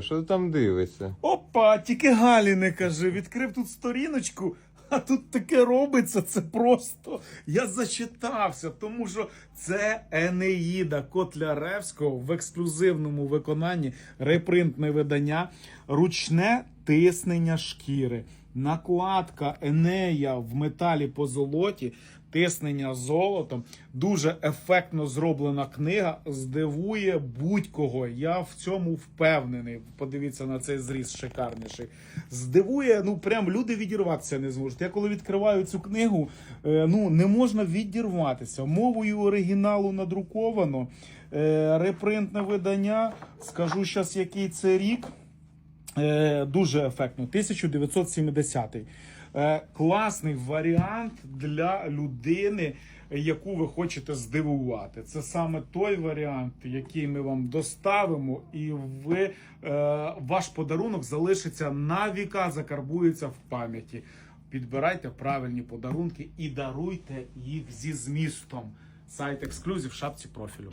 Що ти там дивишся? Опа, тільки Галі не кажи. Відкрив тут сторіночку, а тут таке робиться. Це просто. Я зачитався, тому що це Енеїда Котляревського в ексклюзивному виконанні репринтне видання, ручне тиснення шкіри. Накладка Енея в металі по золоті, тиснення золотом. Дуже ефектно зроблена книга. Здивує будь-кого. Я в цьому впевнений. Подивіться на цей зріз шикарніший. Здивує, ну прям люди відірватися не зможуть. Я коли відкриваю цю книгу, е, ну не можна відірватися. Мовою оригіналу надруковано. Е, Репринтне видання. Скажу зараз, який це рік. Е, дуже ефектно. 1970. Е, класний варіант для людини, яку ви хочете здивувати. Це саме той варіант, який ми вам доставимо, і ви, е, ваш подарунок залишиться на віка, закарбується в пам'яті. Підбирайте правильні подарунки і даруйте їх зі змістом. Сайт ексклюзив в шапці профілю.